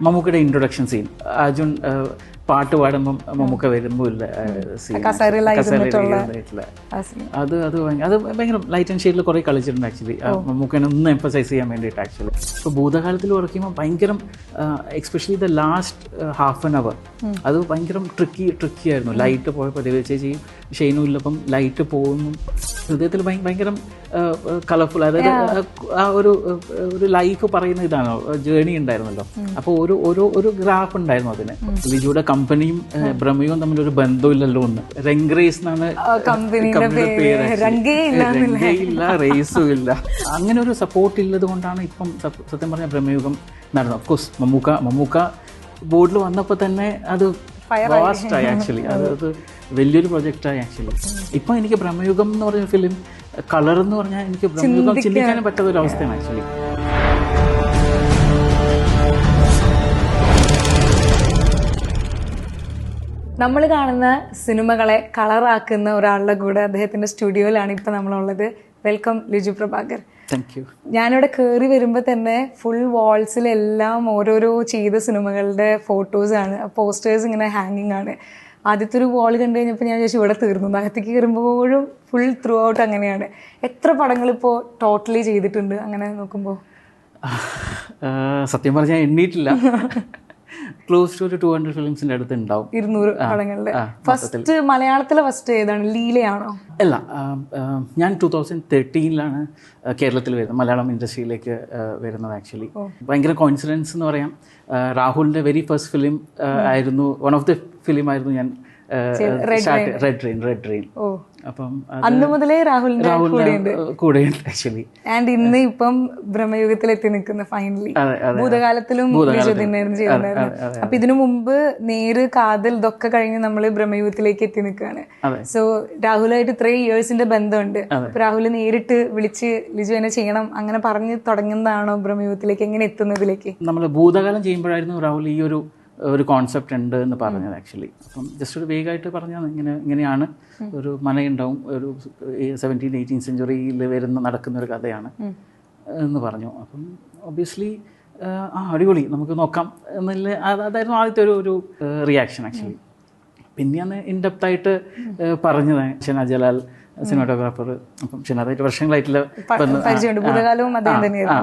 മമ്മൂക്കയുടെ introduction scene Arjun ആ, പാട്ട് പാടുമ്പം മമ്മൂക്ക വരുമ്പോൾ ഇല്ല. അത് അത് അത് ഭയങ്കര ലൈറ്റ് ആൻഡ് ഷെയ്ഡിൽ കുറേ കളിച്ചിട്ടുണ്ട് ആക്ച്വലി മമ്മൂക്കനെ ഒന്ന് എംഫസൈസ് ചെയ്യാൻ വേണ്ടിയിട്ട് ആക്ച്വലി ഇപ്പോൾ ഭൂതകാലത്തിൽ വർക്ക് ചെയ്യുമ്പോൾ ഭയങ്കരം especially the last half an hour അത് ഭയങ്കര ട്രിക്കി ട്രിക്കി ആയിരുന്നു. ലൈറ്റ് പോയപ്പോൾ ദേവ ചെയ്യും ഷെയ്നും ഇല്ലപ്പം ലൈറ്റ് പോകുന്നു. ഹൃദയത്തിൽ ഭയ- ഭയങ്കര കളർഫുൾ അതായത് ആ ഒരു ഒരു ലൈഫ് പറയുന്ന ഇതാണോ? ജേണി ഉണ്ടായിരുന്നല്ലോ. അപ്പോൾ ഒരു ഒരു ഒരു ഗ്രാഫ് ഉണ്ടായിരുന്നു അതിന്. ലിജുയുടെ കമ്പനിയും ബ്രഹ്മയും തമ്മിൽ ഒരു ബന്ധമില്ലല്ലോ ഒന്ന്. രംഗ്രേസ് എന്നാണ് കമ്പനിയുടെ പേര്. ഇല്ല റേസും ഇല്ല. അങ്ങനെ ഒരു സപ്പോർട്ട് ഇല്ലത് കൊണ്ടാണ് ഇപ്പം സത്യം പറഞ്ഞ ബ്രഹ്മയുഗം നടന്നത്. അഫ്കോഴ്സ് മമ്മൂക്ക മമ്മൂക്ക ബോർഡിൽ വന്നപ്പോൾ തന്നെ അത് ഫാസ്റ്റായി ആക്ച്വലി അത് അത് വലിയൊരു പ്രൊജക്റ്റായി ആക്ച്വലി ഇപ്പം എനിക്ക് ബ്രഹ്മയുഗം എന്ന് പറഞ്ഞ ഫിലിം കളർ എന്ന് പറഞ്ഞാൽ എനിക്ക് ബ്രഹ്മയുഗം ചിന്തിക്കാനും പറ്റാത്ത ഒരു അവസ്ഥയാണ് ആക്ച്വലി നമ്മൾ കാണുന്ന സിനിമകളെ കളറാക്കുന്ന ഒരാളുടെ കൂടെ അദ്ദേഹത്തിന്റെ സ്റ്റുഡിയോയിലാണ് ഇപ്പൊ നമ്മളുള്ളത്. Welcome Liju Prabhakar. Thank you ഞാനിവിടെ കയറി വരുമ്പോൾ തന്നെ ഫുൾ വാൾസിലെല്ലാം ഓരോരോ ചെയ്ത സിനിമകളുടെ ഫോട്ടോസാണ് പോസ്റ്റേഴ്സ് ഇങ്ങനെ ഹാങ്ങിങ് ആണ്. ആദ്യത്തെ ഒരു വാൾ കണ്ടു കഴിഞ്ഞപ്പോൾ ഞാൻ ചോദിച്ചു ഇവിടെ തീർന്നു. അകത്തേക്ക് കയറുമ്പോഴും ഫുൾ ത്രൂ ഔട്ട് അങ്ങനെയാണ്. എത്ര പടങ്ങൾ ഇപ്പോൾ ടോട്ടലി ചെയ്തിട്ടുണ്ട്? അങ്ങനെ നോക്കുമ്പോൾ സത്യം പറഞ്ഞാൽ എണ്ണീട്ടില്ല ക്ലോസ് ടു ഒരു ടു ഹൺഡ്രഡ് ഫിലിംസിന്റെ അടുത്ത് ഉണ്ടാവും ഇരുന്നൂറ് പടങ്ങളുടെ. ഫസ്റ്റ് മലയാളത്തിലെ ഫസ്റ്റ് ഏതാണ്? ലീലയാണോ? അല്ല ഞാൻ ടൂ തൗസൻഡ് തേർട്ടീനിലാണ് കേരളത്തിൽ വരുന്നത്. മലയാളം ഇൻഡസ്ട്രിയിലേക്ക് വരുന്നത് ആക്ച്വലി ഭയങ്കര കോൺഫിഡൻസ് എന്ന് പറയാം. രാഹുലിന്റെ വെരി ഫസ്റ്റ് ഫിലിം ആയിരുന്നു വൺ ഓഫ് ദി ഫിലിം ആയിരുന്നു ഞാൻ റെഡ് ട്രെയിൻ റെഡ് ട്രെയിൻ അപ്പം അന്ന് മുതലേ രാഹുലിന്റെ കൂടെയുണ്ട്. ആക്ച്വലി ആൻഡ് ഇന്ന് ഇപ്പം ബ്രഹ്മയുഗത്തിൽ എത്തി നിൽക്കുന്ന ഫൈനലി ഭൂതകാലത്തിലും അപ്പൊ ഇതിനു മുമ്പ് നേര് കാതൽ ഇതൊക്കെ കഴിഞ്ഞ് നമ്മൾ ബ്രഹ്മയുഗത്തിലേക്ക് എത്തി നിൽക്കുകയാണ്. സോ രാഹുലായിട്ട് ഇത്രയും ഇയേഴ്സിന്റെ ബന്ധമുണ്ട്. രാഹുൽ നേരിട്ട് വിളിച്ച് ലിജു എന്നെ ചെയ്യണം അങ്ങനെ പറഞ്ഞ് തുടങ്ങുന്നതാണോ ബ്രഹ്മയുഗത്തിലേക്ക് എങ്ങനെ എത്തുന്നതിലേക്ക്? നമ്മൾ ഭൂതകാലം ചെയ്യുമ്പോഴായിരുന്നു രാഹുൽ ഈ ഒരു ഒരു കോൺസെപ്റ്റ് ഉണ്ട് എന്ന് പറഞ്ഞത് ആക്ച്വലി അപ്പം ജസ്റ്റ് ഒരു വേഗമായിട്ട് പറഞ്ഞാൽ ഇങ്ങനെ ഇങ്ങനെയാണ് ഒരു മനയുണ്ടാവും ഒരു സെവന്റീൻ എയ്റ്റീൻ സെഞ്ചുറിയിൽ വരുന്ന നടക്കുന്ന ഒരു കഥയാണ് എന്ന് പറഞ്ഞു. അപ്പം ഒബ്വിയസ്ലി ആ അടിപൊളി. നമുക്ക് നോക്കാം എന്നുള്ള അത് അതായിരുന്നു ആദ്യത്തെ ഒരു ഒരു റിയാക്ഷൻ ആക്ച്വലി പിന്നെയാണ് ഇൻഡെപ്തായിട്ട് പറഞ്ഞത് ഷെന ജലാൽ. സിനിമാറ്റോഗ്രാഫർ അപ്പം ഷെനാദായിട്ട് വർഷങ്ങളായിട്ടുള്ള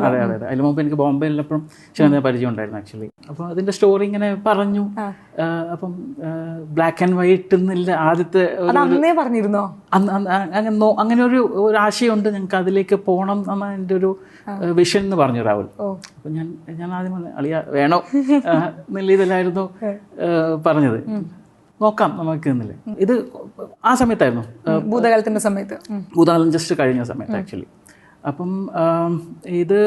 അതെ അതെ അതെ. അതിന് മുമ്പ് എനിക്ക് ബോംബെയിലപ്പോഴും ഷെനാദിനെ പരിചയം ഉണ്ടായിരുന്നു ആക്ച്വലി അപ്പം അതിന്റെ സ്റ്റോറി ഇങ്ങനെ പറഞ്ഞു. അപ്പം ബ്ലാക്ക് ആൻഡ് വൈറ്റ് എന്നില്ല ആദ്യത്തെ പറഞ്ഞിരുന്നോ? അങ്ങനെ അങ്ങനെ ഒരു ഒരു ആശയമുണ്ട് ഞങ്ങൾക്ക് അതിലേക്ക് പോകണം എന്നാണ് എന്റെ ഒരു വിഷൻ എന്ന് പറഞ്ഞു രാഹുൽ. അപ്പം ഞാൻ ഞാൻ ആദ്യം അളിയ വേണോ? എന്നുള്ള ഇതിലായിരുന്നു പറഞ്ഞത്. നോക്കാം നമുക്ക് എന്നില്ല ഇത് ആ സമയത്തായിരുന്നു. ഭൂതകാലത്തിന്റെ ഭൂതകാലത്തിന്റെ സമയത്ത്. ഭൂതകാലം ജസ്റ്റ് കഴിഞ്ഞ സമയത്ത് ആക്ച്വലി അപ്പം ഇത്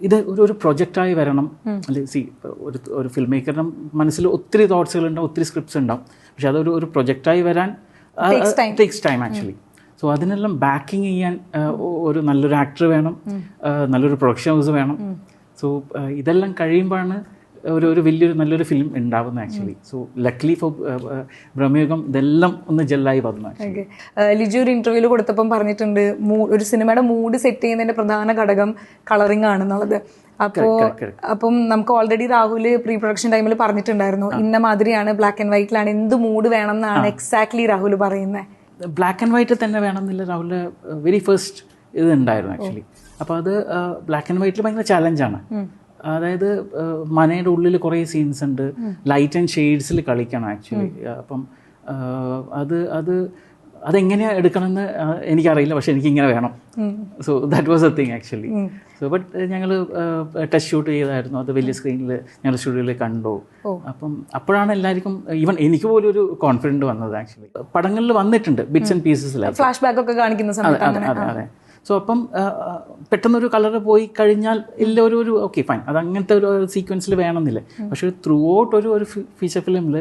ഇത് ഒരു ഒരു പ്രൊജക്റ്റായി വരണം. അല്ലെ സി ഒരു ഒരു ഫിലിം മേക്കറിന് മനസ്സിൽ ഒത്തിരി തോട്ട്സുകൾ ഉണ്ടാവും ഒത്തിരി സ്ക്രിപ്റ്റ്സ് ഉണ്ടാവും. പക്ഷെ അതൊരു ഒരു പ്രൊജക്റ്റായി വരാൻ ടേക്സ് ടൈം ആക്ച്വലി സോ അതിനെല്ലാം ബാക്കിങ് ചെയ്യാൻ ഒരു നല്ലൊരു ആക്ടർ വേണം. നല്ലൊരു പ്രൊഡക്ഷൻ ഹൗസ് വേണം. സോ ഇതെല്ലാം കഴിയുമ്പോഴാണ് ഒരു ഒരു വലിയൊരു നല്ലൊരു ഫിലിം ഉണ്ടാവുന്നത് actually so luckily for Bramayugam ഇതെല്ലാം ഒന്ന് ജെല്ലായി വന്നു ലിജു ഒരു ഇന്റർവ്യൂൽ കൊടുത്തപ്പം പറഞ്ഞിട്ടുണ്ട് ഒരു സിനിമയുടെ മൂഡ് സെറ്റ് ചെയ്യുന്നതിന്റെ പ്രധാന ഘടകം കളറിംഗ് ആണെന്നുള്ളത്. അപ്പോ correct, correct. അപ്പം നമുക്ക് ഓൾറെഡി രാഹുൽ പ്രീ പ്രൊഡക്ഷൻ ടൈമിൽ പറഞ്ഞിട്ടുണ്ടായിരുന്നു ഇന്ന മാതിരിയാണ് ബ്ലാക്ക് ആൻഡ് വൈറ്റിലാണ് എന്ത് മൂഡ് വേണം എന്നാണ് എക്സാക്ട്ലി രാഹുൽ പറയുന്നത് ബ്ലാക്ക് ആൻഡ് വൈറ്റ് തന്നെ വേണമെന്നില്ല രാഹുൽ വെരി ഫസ്റ്റ് ഇത് ഉണ്ടായിരുന്നു ആക്ച്വലി അപ്പോൾ അത് ബ്ലാക്ക് ആൻഡ് വൈറ്റിൽ ഭയങ്കര ചാലഞ്ചാണ് അതായത് മനയുടെ ഉള്ളിൽ കുറേ സീൻസ് ഉണ്ട്. ലൈറ്റ് ആൻഡ് ഷെയ്ഡ്സിൽ കളിക്കണം ആക്ച്വലി അപ്പം അത് അത് അതെങ്ങനെയാണ് എടുക്കണമെന്ന് എനിക്കറിയില്ല. പക്ഷെ എനിക്കിങ്ങനെ വേണം. So that was a thing actually so but ഞങ്ങൾ ടെസ്റ്റ് ഷൂട്ട് ചെയ്തായിരുന്നു. അത് വലിയ സ്ക്രീനിൽ ഞങ്ങൾ സ്റ്റുഡിയോയിൽ കണ്ടു. അപ്പം അപ്പോഴാണ് എല്ലാവർക്കും ഈവൻ എനിക്ക് പോലും ഒരു കോൺഫിഡന്റ് വന്നത് ആക്ച്വലി പടങ്ങളിൽ വന്നിട്ടുണ്ട് ബിറ്റ്സ് ആൻഡ് പീസസിലാണ് ഫ്ലാഷ് ബാക്ക് ഒക്കെ കാണിക്കുന്ന സമയത്ത് അതെ അതെ അതെ. സോ അപ്പം പെട്ടെന്നൊരു കളർ പോയി കഴിഞ്ഞാൽ ഇല്ല ഒരു ഒരു ഓക്കെ ഫൈൻ അത് അങ്ങനത്തെ ഒരു സീക്വൻസിൽ വേണമെന്നില്ല. പക്ഷെ ത്രൂ ഔട്ട് ഒരു ഒരു ഫീച്ചർ ഫിലിമിൽ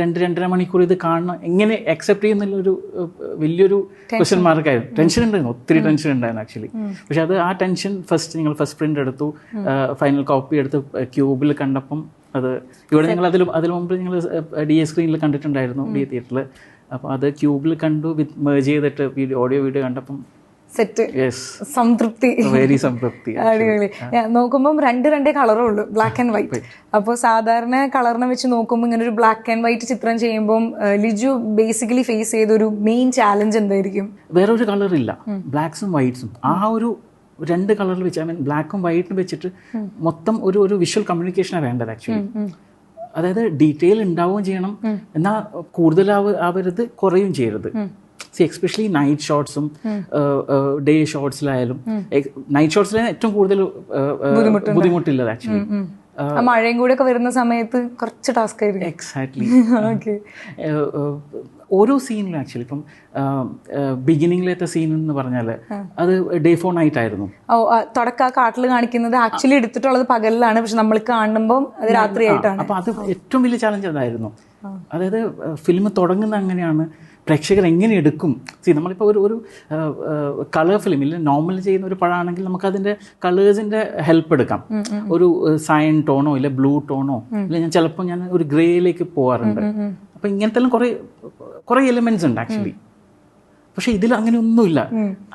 രണ്ട് രണ്ടര മണിക്കൂർ ഇത് കാണണം എങ്ങനെ അക്സെപ്റ്റ് ചെയ്യുന്നില്ല ഒരു വലിയൊരു ക്വസ്റ്റ്യൻ മാർക്കായിരുന്നു ടെൻഷൻ ഉണ്ടായിരുന്നു. ഒത്തിരി ടെൻഷൻ ഉണ്ടായിരുന്നു ആക്ച്വലി പക്ഷെ അത് ആ ടെൻഷൻ ഫസ്റ്റ് നിങ്ങൾ ഫസ്റ്റ് പ്രിന്റ് എടുത്തു ഫൈനൽ കോപ്പി എടുത്ത് ക്യൂബിൽ കണ്ടപ്പം അത് ഇവിടെ നിങ്ങൾ അതിൽ അതിന് മുമ്പ് നിങ്ങൾ ഡി എ സ്ക്രീനിൽ കണ്ടിട്ടുണ്ടായിരുന്നു ഡി തിയേറ്ററിൽ അപ്പോൾ അത് ക്യൂബിൽ കണ്ടു വിത്ത് മേജ് ചെയ്തിട്ട് വീഡിയോ ഓഡിയോ വീഡിയോ കണ്ടപ്പം സെറ്റ്. സംതൃപ്തി. വെരി സംതൃപ്തി അടിപൊളി. നോക്കുമ്പോൾ നോക്കുമ്പം രണ്ട് രണ്ടേ കളറേ ഉള്ളൂ ബ്ലാക്ക് ആൻഡ് വൈറ്റ് അപ്പോൾ സാധാരണ കളറിനെ വെച്ച് നോക്കുമ്പോൾ ഇങ്ങനെ ഒരു ബ്ലാക്ക് ആൻഡ് വൈറ്റ് ചിത്രം ചെയ്യുമ്പോൾ ലിജു ബേസിക്കലി ഫേസ് ചെയ്ത ഒരു മെയിൻ ചാലഞ്ച് എന്തായിരിക്കും? വേറെ ഒരു കളർ ഇല്ല. ബ്ലാക്സും വൈറ്റ്സും ആ ഒരു രണ്ട് കളറിൽ വെച്ച് ഐ മീൻ ബ്ലാക്കും വൈറ്റും വെച്ചിട്ട് മൊത്തം ഒരു ഒരു വിഷ്വൽ കമ്മ്യൂണിക്കേഷനാണ് വേണ്ടത് ആക്ച്വലി അതായത് ഡീറ്റെയിൽ ഉണ്ടാവുകയും ചെയ്യണം. എന്നാൽ കൂടുതലാവരുത് കുറയും ചെയ്യരുത്. സി എക്സ്പെഷ്യലി നൈറ്റ് ഷോട്ട്സും ഡേ ഷോട്ട്സിലായാലും നൈറ്റ് ഷോട്ട്സിലാണ് ഏറ്റവും കൂടുതൽ ബുദ്ധിമുട്ടില്ലത് ആക്ച്വലി മഴയും കൂടെ ഒക്കെ വരുന്ന സമയത്ത് കുറച്ച് ടാസ്ക് ആയിരിക്കും. എക്സാക്ട്ലി ഓക്കെ ഓരോ സീനിലും ആക്ച്വലി ഇപ്പം ബിഗിനിങ്ങിലത്തെ സീൻ എന്ന് പറഞ്ഞാൽ അത് ഡേ ഫോർ നൈറ്റ് ആയിരുന്നു. ഓ ആ കാട്ടിൽ കാണിക്കുന്നത് ആക്ച്വലി എടുത്തിട്ടുള്ളത് പകലിലാണ്. പക്ഷെ നമ്മൾ കാണുമ്പോൾ അത് രാത്രിയായിട്ടാണ്. അപ്പൊ അത് ഏറ്റവും വലിയ ചലഞ്ച് അതായിരുന്നു. അതായത് ഫിലിം തുടങ്ങുന്ന അങ്ങനെയാണ്. പ്രേക്ഷകർ എങ്ങനെ എടുക്കും? സി നമ്മളിപ്പോൾ ഒരു ഒരു കളർ ഫിലിം ഇല്ല? നോർമൽ ചെയ്യുന്ന ഒരു പഴമാണെങ്കിൽ നമുക്ക് അതിന്റെ കളേഴ്സിന്റെ ഹെൽപ്പ് എടുക്കാം. ഒരു സയൻ ടോണോ ഇല്ല? ബ്ലൂ ടോണോ ഇല്ല? ഞാൻ ചിലപ്പോൾ ഞാൻ ഒരു ഗ്രേയിലേക്ക് പോകാറുണ്ട് അപ്പം ഇങ്ങനത്തെ എല്ലാം കുറേ കുറേ എലിമെന്റ്സ് ഉണ്ട് ആക്ച്വലി പക്ഷേ ഇതിൽ അങ്ങനെ ഒന്നുമില്ല.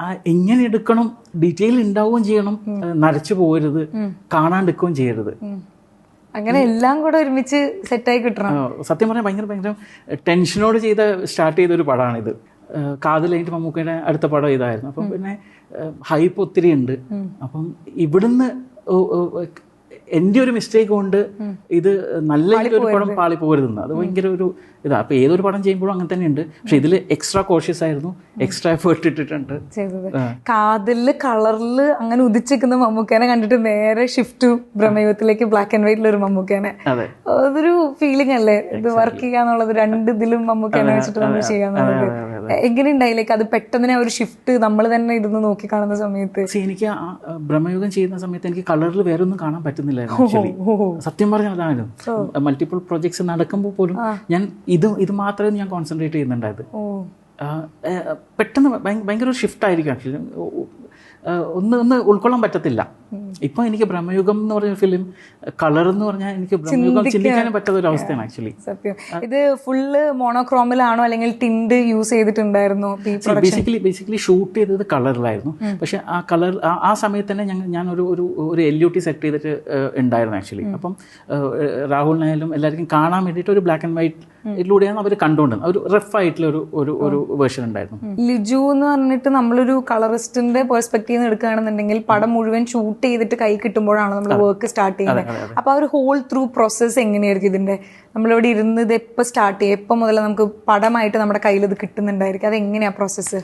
ആ എങ്ങനെ എടുക്കണം? ഡീറ്റെയിൽ ഉണ്ടാവുകയും ചെയ്യണം. നരച്ചു പോകരുത്. കാണാണ്ടിരിക്കുകയും ചെയ്യരുത്. അങ്ങനെ എല്ലാം കൂടെ ഒരുമിച്ച് സെറ്റായി കിട്ടണം. സത്യം പറഞ്ഞാൽ ഭയങ്കര ഭയങ്കര ടെൻഷനോട് ചെയ്ത സ്റ്റാർട്ട് ചെയ്ത ഒരു പടമാണിത് കാതിൽ കഴിഞ്ഞിട്ട് മമ്മൂക്കയുടെ അടുത്ത പടം ഇതായിരുന്നു. അപ്പം പിന്നെ ഹൈപ്പ് ഒത്തിരി ഉണ്ട്. അപ്പം ഇവിടുന്ന് എന്റെ ഒരു മിസ്റ്റേക്ക് കൊണ്ട് ഇത് നല്ല ഒരു പടം പാളി പോകരുതെന്ന് അത് ഭയങ്കര ഒരു ഇതാ അപ്പോൾ ഏതൊരു പടം ചെയ്യുമ്പോഴും അങ്ങനെ തന്നെയുണ്ട്. പക്ഷെ ഇതിൽ എക്സ്ട്രാ കോഷ്യസ് ആയിരുന്നു. എക്സ്ട്രാ എഫേർട്ട് ഇട്ടിട്ടുണ്ട്. കാതിൽ കളറിൽ അങ്ങനെ ഉദിച്ചിരിക്കുന്ന മമ്മൂക്കേനെ കണ്ടിട്ട് നേരെ ഷിഫ്റ്റ് ഭ്രമയുഗത്തിലേക്ക് ബ്ലാക്ക് ആൻഡ് വൈറ്റിൽ ഒരു മമ്മൂക്കേനെ. അതൊരു ഫീലിംഗ് അല്ലേ? ഇത് വർക്ക് ചെയ്യാന്നുള്ളത് രണ്ട് ഇതിലും മമ്മൂക്കേനെ വെച്ചിട്ട് നമ്മൾ ചെയ്യാന്നുള്ളത് എങ്ങനെ ഉണ്ടായില്ലേ അത് പെട്ടെന്ന് ഒരു ഷിഫ്റ്റ് നമ്മൾ തന്നെ ഇരുന്ന് നോക്കി കാണുന്ന സമയത്ത്. എനിക്ക് ബ്രഹ്മയുഗം ചെയ്യുന്ന സമയത്ത് എനിക്ക് കളറിൽ വേറെ ഒന്നും കാണാൻ പറ്റുന്നില്ലായിരുന്നു ആക്ച്വലി സത്യം പറഞ്ഞാൽ അതായിരുന്നു മൾട്ടിപ്പിൾ പ്രൊജക്ട്സ് നടക്കുമ്പോൾ പോലും ഞാൻ ഇത് ഇത് മാത്രമേ ഞാൻ കോൺസെൻട്രേറ്റ് ചെയ്യുന്നുണ്ടായത് പെട്ടെന്ന് ഭയ- ഭയങ്കര ഒരു ഷിഫ്റ്റ് ആയിരിക്കും. ആക്ച്വലി. ഒന്ന് ഒന്ന് ഉൾക്കൊള്ളാൻ പറ്റത്തില്ല. ഇപ്പൊ എനിക്ക് ബ്രഹ്മയുഗം എന്ന് പറഞ്ഞ ഫിലിം കളർ എന്ന് പറഞ്ഞാൽ എനിക്ക് ബ്രഹ്മയുഗം ചിന്തിക്കാനും പറ്റാത്ത ഒരു അവസ്ഥയാണ് ആക്ച്വലി സത്യം. ഇത് ഫുള്ള് മോണോക്രോമിലാണോ അല്ലെങ്കിൽ ടിൻഡ് യൂസ് ചെയ്തിട്ടുണ്ടായിരുന്നു ബേസിക്കലി ബേസിക്കലി ഷൂട്ട് ചെയ്തത് കളറിലായിരുന്നു പക്ഷെ ആ കളർ ആ സമയത്ത് തന്നെ ഞങ്ങൾ ഞാൻ ഒരു ഒരു ഒരു എൽ യു ടി സെറ്റ് ചെയ്തിട്ട് ഉണ്ടായിരുന്നു ആക്ച്വലി അപ്പം രാഹുലിനായാലും എല്ലാവർക്കും കാണാൻ വേണ്ടിയിട്ട് ഒരു ബ്ലാക്ക് ആൻഡ് വൈറ്റ് ഇതിലൂടെയാണ് അവർ കണ്ടുകൊണ്ടിരുന്നത്. ഒരു റഫ് ആയിട്ടുള്ള ഒരു ഒരു ഒരു വേർഷൻ ഉണ്ടായിരുന്നു. ലിജു എന്ന് പറഞ്ഞിട്ട് നമ്മളൊരു കളറിസ്റ്റിന്റെ പെർസ്പെക്റ്റീവ് എടുക്കുകയാണെന്നുണ്ടെങ്കിൽ പടം മുഴുവൻ ഷൂട്ട് ചെയ്തിട്ട് കൈ കിട്ടുമ്പോഴാണ് നമ്മൾ വർക്ക് സ്റ്റാർട്ട് ചെയ്യുന്നത്? അപ്പൊ ആ ഒരു ഹോൾ ത്രൂ പ്രോസസ് എങ്ങനെയായിരിക്കും ഇതിന്റെ? നമ്മളിവിടെ ഇരുന്ന് ഇത് എപ്പോൾ സ്റ്റാർട്ട് ചെയ്യും എപ്പോൾ മുതൽ നമുക്ക് പടമായിട്ട് നമ്മുടെ കയ്യിൽ ഇത് കിട്ടുന്നുണ്ടായിരിക്കും? അത് എങ്ങനെയാ പ്രോസസ്സ്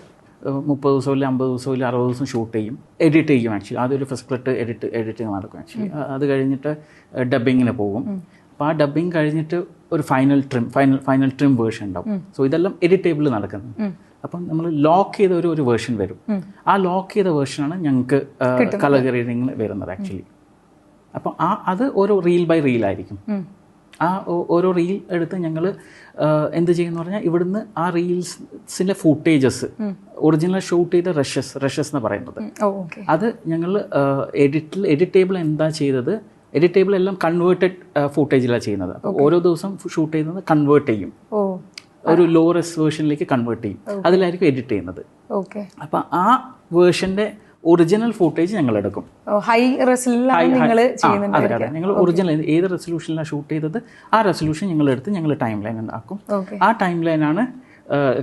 മുപ്പത് ദിവസം ഇല്ല അമ്പത് ദിവസം ഇല്ല അറുപത് ദിവസം ഷൂട്ട് ചെയ്യും. എഡിറ്റ് ചെയ്യും ആക്ച്വലി ആദ്യം ഒരു ഫസ്റ്റ് ക്ലിട്ട് എഡിറ്റ് എഡിറ്റിംഗ് നടക്കും ആക്ച്വലി അത് കഴിഞ്ഞിട്ട് ഡബിങ്ങിന് പോകും. അപ്പോൾ ആ ഡബിങ് കഴിഞ്ഞിട്ട് ഒരു final trim final final trim version ഉണ്ടാവും. സോ ഇതെല്ലാം എഡിറ്റേബിൾ നടക്കുന്നത് അപ്പം നമ്മൾ ലോക്ക് ചെയ്ത ഒരു ഒരു വേർഷൻ വരും. ആ ലോക്ക് ചെയ്ത വേർഷനാണ് ഞങ്ങൾക്ക് കളർ ഗ്രേഡിങ്ങിൽ വരുന്നത് ആക്ച്വലി അപ്പം ആ അത് ഓരോ റീൽ ബൈ റീൽ ആയിരിക്കും. ആ ഓരോ റീൽ എടുത്ത് ഞങ്ങൾ എന്ത് ചെയ്യുന്ന പറഞ്ഞാൽ ഇവിടുന്ന് ആ റീൽസിന്റെ ഫുട്ടേജസ് ഒറിജിനൽ ഷൂട്ട് ചെയ്ത റഷസ് റഷസ് എന്ന് പറയുന്നത്. അത് ഞങ്ങൾ എഡിറ്റിൽ എഡിറ്റ് ടേബിൾ എന്താ ചെയ്തത്? എഡിറ്റ് ടേബിൾ എല്ലാം കൺവേർട്ടഡ് ഫുട്ടേജിലാണ് ചെയ്യുന്നത്. അപ്പോൾ ഓരോ ദിവസം ഷൂട്ട് ചെയ്യുന്നത് കൺവേർട്ട് ചെയ്യും. ഒരു ലോ റെസ് വേർഷനിലേക്ക് കൺവേർട്ട് ചെയ്യും. അതിലായിരിക്കും എഡിറ്റ് ചെയ്യുന്നത്. ഓക്കെ അപ്പം ആ വേർഷന്റെ ഒറിജിനൽ ഫൂട്ടേജ് ഞങ്ങൾ എടുക്കും. ഹൈ അതെ ഞങ്ങൾ ഒറിജിനൽ ഏത് റെസൊല്യൂഷനിലാണ് ഷൂട്ട് ചെയ്തത് ആ റെസൊല്യൂഷൻ ഞങ്ങൾ എടുത്ത് ഞങ്ങൾ ടൈം ലൈൻ ഉണ്ടാക്കും ആ ടൈം ലൈനാണ്